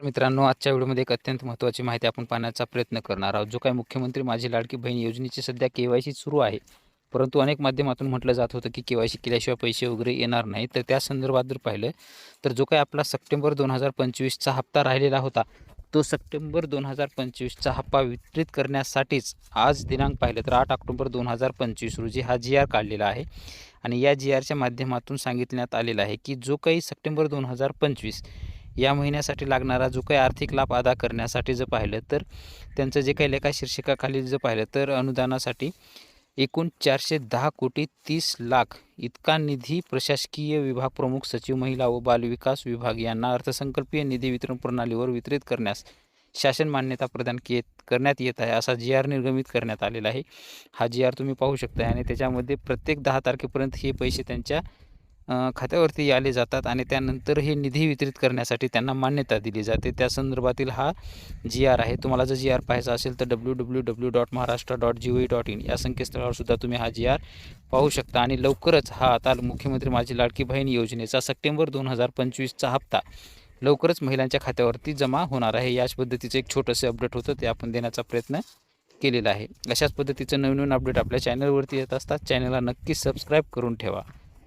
मित्रांनो आजच्या व्हिडिओमध्ये एक अत्यंत महत्त्वाची माहिती आपण पाहण्याचा प्रयत्न करणार आहोत. जो काय मुख्यमंत्री माझी लाडकी बहीण योजनेची सध्या के वाय सी सुरू आहे. परंतु अनेक माध्यमातून म्हटलं जात होतं की के वाय सी केल्याशिवाय पैसे वगैरे येणार नाही तर त्या संदर्भात जर पाहिलं तर जो काही आपला सप्टेंबर दोन हजार पंचवीसचा हप्ता राहिलेला होता तो सप्टेंबर दोन हजार पंचवीसचा हप्पा वितरित करण्यासाठीच आज दिनांक पाहिलं तर आठ ऑक्टोबर दोन हजार पंचवीस रोजी हा जी आर काढलेला आहे. आणि या जी आरच्या माध्यमातून सांगितण्यात आलेलं आहे की जो काही सप्टेंबर दोन हजार पंचवीस या महिन्यासाठी लागणारा जो काही आर्थिक लाभ अदा करण्यासाठी जर पाहिलं तर त्यांचं जे काही लेखा शीर्षकाखाली जर पाहिलं तर अनुदानासाठी एकूण चारशे दहा कोटी तीस लाख इतका निधी प्रशासकीय विभाग प्रमुख सचिव महिला व बालविकास विभाग यांना अर्थसंकल्पीय निधी वितरण प्रणालीवर वितरित करण्यास शासन मान्यता प्रदान के करण्यात येत आहे असा जी आर निर्गमित करण्यात आलेला आहे. हा जी आर तुम्ही पाहू शकता आणि त्याच्यामध्ये प्रत्येक दहा तारखेपर्यंत हे पैसे त्यांच्या खात्यावरती आले जातात आणि त्यानंतर हे निधी वितरित करण्यासाठी त्यांना मान्यता दिली जाते. त्या संदर्भातील हा जी आर आहे. तुम्हाला जर जी आर पाहायचा असेल तर W W W dot Maharashtra dot G O dot in या संकेतस्थळावर सुद्धा तुम्ही हा जी आर पाहू शकता. आणि लवकरच हा आता मुख्यमंत्री माझी लाडकी बहीण योजनेचा सप्टेंबर दोन हजार पंचवीसचा हप्ता लवकरच महिलांच्या खात्यावरती जमा होणार आहे. याच पद्धतीचं एक छोटंसं अपडेट होतं. ते आपण देण्याचा प्रयत्न केलेला आहे. अशाच पद्धतीचं नवीन नवीन अपडेट आपल्या चॅनलवरती येत असतात. चॅनलला नक्की सबस्क्राईब करून ठेवा.